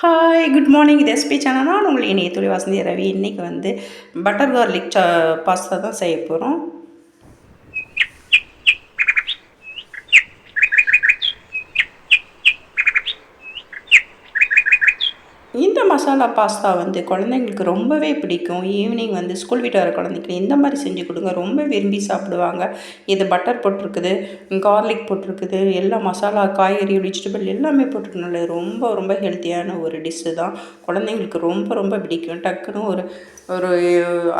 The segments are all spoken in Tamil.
ஹாய் குட் மார்னிங் இது எஸ்பி சேனல் நான் உங்களுக்கு இணைய துளி வாசந்தி ரவி. இன்றைக்கி வந்து பட்டர் கார்லிக் சா பாஸ்தா தான் செய்ய போகிறோம் இந்த மசாலா பாஸ்தா வந்து குழந்தைங்களுக்கு ரொம்பவே பிடிக்கும். ஈவினிங் வந்து ஸ்கூல் விட்டு வர குழந்தைக்கு இந்த மாதிரி செஞ்சு கொடுங்க. ரொம்ப விரும்பி சாப்பிடுவாங்க. இது பட்டர் போட்டிருக்குது கார்லிக் போட்டிருக்குது எல்லா மசாலா காய்கறி வெஜிடபிள் எல்லாமே போட்டிருக்கனால ரொம்ப ரொம்ப ஹெல்த்தியான ஒரு டிஷ்ஷு தான். குழந்தைங்களுக்கு ரொம்ப ரொம்ப பிடிக்கும். டக்குன்னு ஒரு ஒரு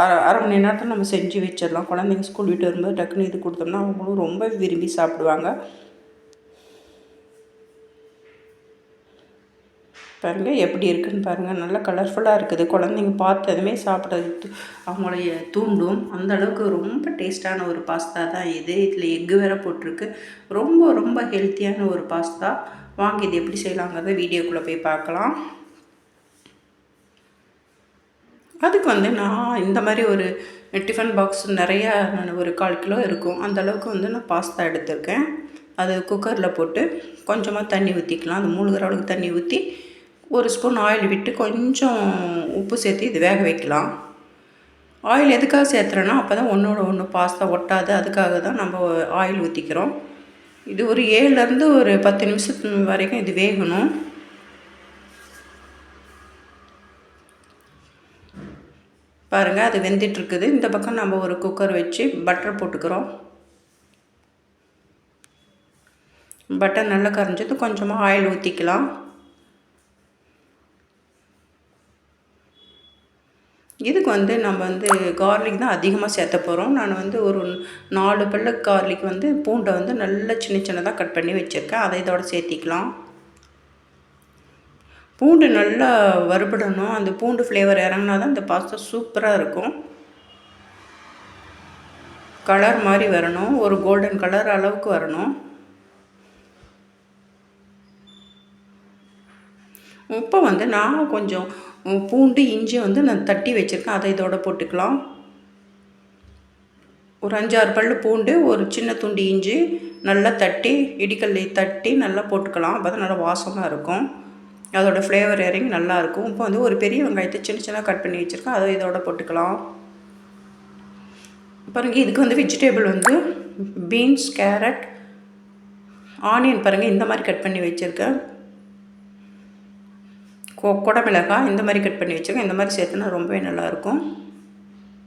அரை அரை மணி நேரத்தில் நம்ம செஞ்சு வச்சிடலாம். குழந்தைங்க ஸ்கூல் விட்டு வரும்போது டக்குன்னு இது கொடுத்தோம்னா அவங்களும் ரொம்ப விரும்பி சாப்பிடுவாங்க. பாருங்கள் எப்படி இருக்குதுன்னு பாருங்கள் நல்லா கலர்ஃபுல்லாக இருக்குது. குழந்தைங்க பார்த்ததுமே சாப்பிட்றது அவங்களைய தூண்டும். அந்த அளவுக்கு ரொம்ப டேஸ்ட்டான ஒரு பாஸ்தா தான் இது. இதில் எக்கு வேற போட்டிருக்கு. ரொம்ப ரொம்ப ஹெல்த்தியான ஒரு பாஸ்தா வாங்க இது எப்படி செய்யலாங்கிறத வீடியோக்குள்ளே போய் பார்க்கலாம். அதுக்கு வந்து நான் இந்த மாதிரி ஒரு டிஃபன் பாக்ஸ் நிறையா நான் ஒரு கால் கிலோ இருக்கும். அந்தளவுக்கு வந்து நான் பாஸ்தா எடுத்திருக்கேன். அது குக்கரில் போட்டு கொஞ்சமாக தண்ணி ஊற்றிக்கலாம் அந்த மூழ்கிற அளவுக்கு தண்ணி ஊற்றி ஒரு ஸ்பூன் ஆயில் விட்டு கொஞ்சம் உப்பு சேர்த்து இது வேக வைக்கலாம். ஆயில் எதுக்காக சேர்த்துறேன்னா அப்போ தான் ஒன்றோட ஒன்று பாஸ்தா ஒட்டாது. அதுக்காக தான் நம்ம ஆயில் ஊற்றிக்கிறோம் இது ஒரு ஏழுலேருந்து ஒரு பத்து நிமிஷத்து வரைக்கும் இது வேகணும். பாருங்கள் அது வெந்துட்டுருக்குது. இந்த பக்கம் நம்ம ஒரு குக்கர் வச்சு பட்டர் போட்டுக்கிறோம். பட்டர் நல்லா கரைஞ்சது கொஞ்சமாக ஆயில் ஊற்றிக்கலாம் இதுக்கு வந்து நம்ம வந்து கார்லிக் தான் அதிகமாக சேர்த்த போகிறோம் நான் வந்து ஒரு நாலு பல்ல கார்லிக் வந்து பூண்டை வந்து நல்லா சின்ன சின்னதாக கட் பண்ணி வச்சுருக்கேன். அதை இதோட சேர்த்திக்கலாம். பூண்டு நல்லா வறுபடணும். அந்த பூண்டு ஃப்ளேவர் இறங்கினா தான் இந்த பாஸ்தா சூப்பராக இருக்கும். கலர் மாதிரி வரணும். ஒரு கோல்டன் கலர் அளவுக்கு வரணும். இப்போ வந்து நான் கொஞ்சம் பூண்டு இஞ்சி வந்து நான் தட்டி வச்சுருக்கேன். அதை இதோட போட்டுக்கலாம். ஒரு அஞ்சாறு பல் பூண்டு ஒரு சின்ன துண்டு இஞ்சி நல்லா தட்டி இடிக்கல்லை தட்டி நல்லா போட்டுக்கலாம். அப்போ தான் நல்லா வாசமாக இருக்கும். அதோடய ஃப்ளேவர் இறங்கி நல்லாயிருக்கும் இப்போ வந்து ஒரு பெரிய வெங்காயத்தை சின்ன சின்ன கட் பண்ணி வச்சுருக்கேன். அதை இதோட போட்டுக்கலாம். பாருங்கள் இதுக்கு வந்து வெஜிடேபிள் வந்து பீன்ஸ் கேரட் ஆனியன் பாருங்கள் இந்த மாதிரி கட் பண்ணி வச்சுருக்கேன். குடமிளகாய் இந்த மாதிரி கட் பண்ணி வச்சுருக்கேன். இந்த மாதிரி சேர்த்துனா ரொம்பவே நல்லாயிருக்கும்.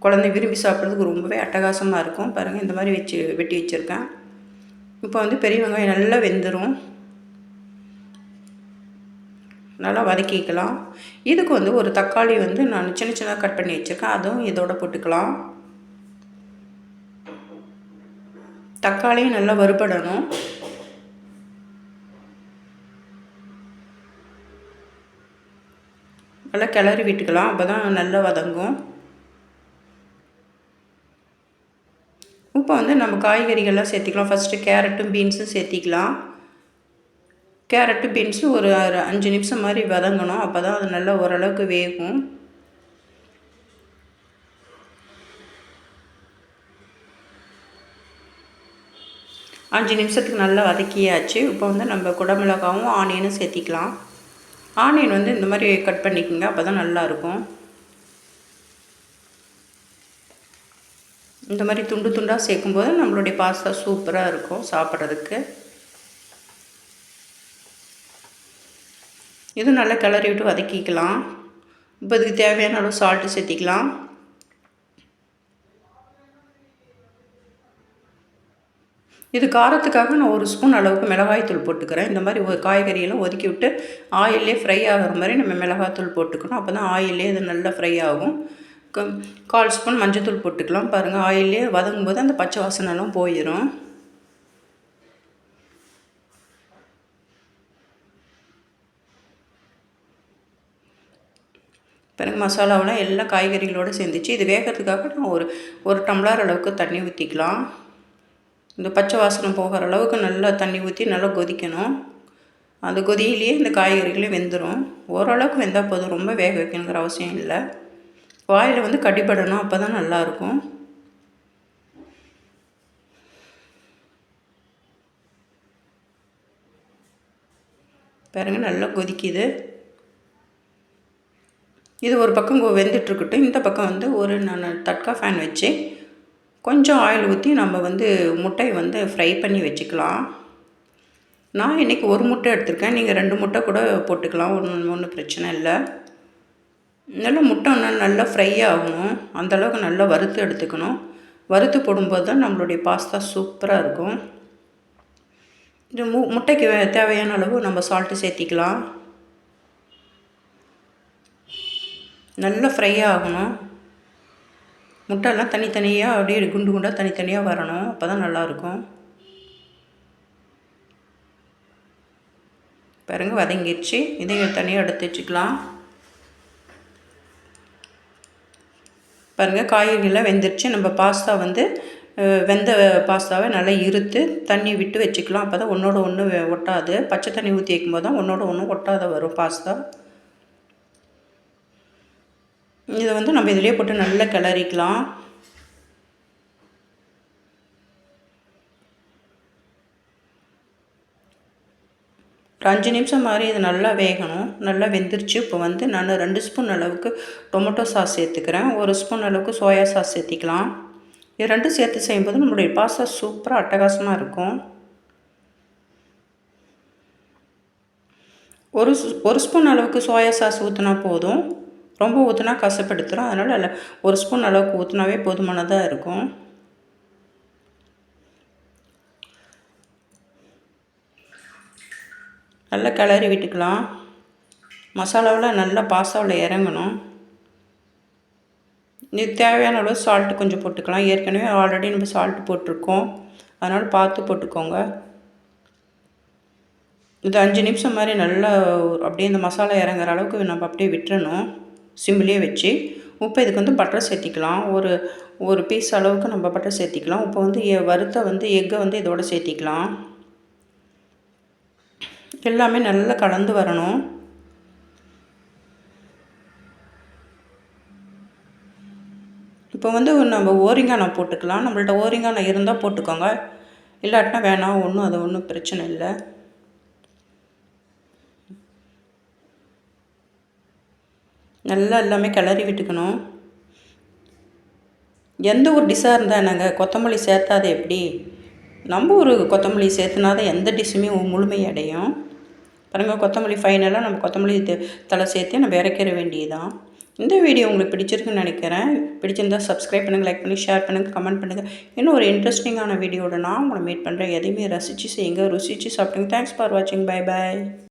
குழந்தை விரும்பி சாப்பிட்றதுக்கு ரொம்பவே அட்டகாசமாக இருக்கும். பாருங்கள் இந்த மாதிரி வச்சு வெட்டி வச்சுருக்கேன். இப்போ வந்து பெரிய வெங்காயம் நல்லா வெந்துடும் நல்லா வதக்கிக்கலாம். இதுக்கு வந்து ஒரு தக்காளி வந்து நான் சின்ன சின்னதாக கட் பண்ணி வச்சுருக்கேன். அதுவும் இதோட போட்டுக்கலாம். தக்காளியும் நல்லா வறுபடணும். நல்லா கிளறி விட்டுக்கலாம். அப்போ தான் நல்லா வதங்கும். இப்போ வந்து நம்ம காய்கறிகள்லாம் சேர்த்திக்கலாம். ஃபஸ்ட்டு கேரட்டும் பீன்ஸும் சேர்த்திக்கலாம். கேரட்டு பீன்ஸும் ஒரு அஞ்சு நிமிஷம் மாதிரி வதங்கணும். அப்போ தான் அது நல்லா ஓரளவுக்கு வேகும். அஞ்சு நிமிஷத்துக்கு நல்லா வதக்கியாச்சு. இப்போ வந்து நம்ம குடமிளகாவும் ஆனியனும் சேர்த்திக்கலாம். ஆனியன் வந்து இந்த மாதிரி கட் பண்ணிக்கோங்க அப்போ தான் நல்லாயிருக்கும். இந்த மாதிரி துண்டு துண்டாக சேர்க்கும்போது நம்மளுடைய பாஸ்தா சூப்பராக இருக்கும் சாப்பிட்றதுக்கு. இது நல்லா கிளறி விட்டு வதக்கிக்கலாம். இப்போ இதுக்கு தேவையான அளவு சால்ட்டு சேர்த்திக்கலாம். இது காரத்துக்காக நான் ஒரு ஸ்பூன் அளவுக்கு மிளகாய்த்தூள் போட்டுக்கிறேன். இந்த மாதிரி ஒரு காய்கறியெல்லாம் ஒதுக்கி விட்டு ஆயிலே ஃப்ரை ஆகிற மாதிரி நம்ம மிளகாய்த்தூள் போட்டுக்கணும். அப்போ தான் ஆயிலே இது நல்லா ஃப்ரை ஆகும். கால் ஸ்பூன் மஞ்சத்தூள் போட்டுக்கலாம். பாருங்கள் ஆயிலே வதங்கும் போது அந்த பச்சை வாசனைலாம் போயிடும் பிறகு மசாலாவெலாம் எல்லா காய்கறிகளோடு சேர்ந்துச்சு. இது வேகிறதுக்காக நான் ஒரு ஒரு டம்ளர் அளவுக்கு தண்ணி ஊற்றிக்கலாம் இந்த பச்சை வாசனை போகிற அளவுக்கு நல்லா தண்ணி ஊற்றி நல்லா கொதிக்கணும். அந்த கொதியிலேயே இந்த காய்கறிகளும் வெந்துடும் ஓரளவுக்கு வெந்தால் போதும். ரொம்ப வேக வைக்கணுங்கிற அவசியம் இல்லை. வாயில் வந்து கடிப்படணும் அப்போ தான் நல்லாயிருக்கும் பாருங்க நல்லா கொதிக்குது. இது ஒரு பக்கம் வெந்துட்டுருக்கட்டும் இந்த பக்கம் வந்து ஒரு நான் தட்கா ஃபேன் வச்சு கொஞ்சம் ஆயில் ஊற்றி நம்ம வந்து முட்டை வந்து ஃப்ரை பண்ணி வச்சுக்கலாம். நான் இன்றைக்கி ஒரு முட்டை எடுத்திருக்கேன். நீங்கள் ரெண்டு முட்டை கூட போட்டுக்கலாம். ஒன்றும் ஒன்றும் பிரச்சனை இல்லை. நல்லா முட்டை இன்னும் நல்லா ஃப்ரை ஆகணும். அந்தளவுக்கு நல்லா வறுத்து எடுத்துக்கணும். வறுத்து போடும்போது தான் நம்மளுடைய பாஸ்தா சூப்பராக இருக்கும். இது மு முட்டைக்கு தேவையான அளவு நம்ம சால்ட்டு சேர்த்திக்கலாம். நல்லா ஃப்ரை ஆகணும். முட்டைலாம் தனித்தனியாக அப்படியே குண்டு குண்டாக தனித்தனியாக வரணும். அப்போ தான் நல்லாயிருக்கும். பாருங்க வதங்கிடுச்சு இதையும் தனியாக எடுத்து வச்சுக்கலாம். பாருங்கள் காய்கறிலாம் வெந்துருச்சு. நம்ம பாஸ்தா வந்து வெந்த பாஸ்தாவை நல்லா இருத்து தண்ணி விட்டு வச்சுக்கலாம். அப்போ தான் ஒன்றோட ஒன்று ஒட்டாது. பச்சை தண்ணி ஊற்றி வைக்கும்போது தான் ஒன்றோட ஒன்று ஒட்டாத வரும் பாஸ்தா. இதை வந்து நம்ம இதிலே போட்டு நல்லா கிளறிக்கலாம். ஒரு அஞ்சு நிமிஷம் மாதிரி இது நல்லா வேகணும். நல்லா வெந்துருச்சு. இப்போ வந்து நான் ரெண்டு ஸ்பூன் அளவுக்கு டொமேட்டோ சாஸ் சேர்த்துக்கிறேன். ஒரு ஸ்பூன் அளவுக்கு சோயா சாஸ் சேர்த்திக்கலாம். இது ரெண்டும் சேர்த்து செய்யும்போது நம்மளுடைய பாஸ்தா சூப்பராக அட்டகாசமாக இருக்கும். ஒரு ஒரு ஸ்பூன் அளவுக்கு சோயா சாஸ் ஊற்றினா போதும். ரொம்ப ஊற்றினா கசப்படுத்துகிறோம் அதனால் ஒரு ஸ்பூன் அளவுக்கு ஊற்றினாவே போதுமானதாக இருக்கும். நல்லா கிளறி விட்டுக்கலாம். மசாலாவில் நல்லா பாசாவில் இறங்கணும். இது தேவையான அளவு சால்ட்டு கொஞ்சம் போட்டுக்கலாம். ஏற்கனவே ஆல்ரெடி நம்ம சால்ட்டு போட்டிருக்கோம். அதனால் பார்த்து போட்டுக்கோங்க. இது அஞ்சு நிமிஷம் மாதிரி நல்லா அப்படியே இந்த மசாலா இறங்குற அளவுக்கு நம்ம அப்படியே விட்டுறணும். சிம்லேயே வச்சு உப்பு இதுக்கு வந்து பட்டர் சேர்த்திக்கலாம். ஒரு ஒரு பீஸ் அளவுக்கு நம்ம பட்டர் சேர்த்திக்கலாம். இப்போ வந்து எ- வறுத்த வந்து எக்கை வந்து இதோட சேர்த்திக்கலாம். எல்லாமே நல்லா கலந்து வரணும். இப்போ வந்து நம்ம ஓரிங்கானம் போட்டுக்கலாம். நம்மள்ட்ட ஓரிங்கானம் இருந்தால் போட்டுக்கோங்க. இல்லாட்டினா வேணாம் ஒன்றும் அது ஒன்றும் பிரச்சனை இல்லை. நல்லா எல்லாமே கிளறி விட்டுக்கணும். எந்த ஒரு டிஷ்ஷாக இருந்தால் நாங்கள் கொத்தமல்லி சேர்த்தாது எப்படி? நம்ம ஒரு கொத்தமல்லி சேர்த்துனா தான் எந்த டிஷ்ஷுமே முழுமை அடையும். பாருங்கள் கொத்தமல்லி ஃபைனலாக நம்ம கொத்தமல்லி தலை சேர்த்து நம்ம இறக்கிற வேண்டியதுதான். இந்த வீடியோ உங்களுக்கு பிடிச்சிருக்குன்னு நினைக்கிறேன். பிடிச்சிருந்தா சப்ஸ்கிரைப் பண்ணுங்கள் லைக் பண்ணி ஷேர் பண்ணுங்கள் கமெண்ட் பண்ணுங்கள் இன்னும் ஒரு இன்ட்ரெஸ்டிங்கான வீடியோட நான் உங்களை மீட் பண்ணுறேன் எதையுமே ரசித்து செய்யுங்க ருசித்து சாப்பிடுங்க. தேங்க்ஸ் ஃபார் வாட்சிங் பை பாய்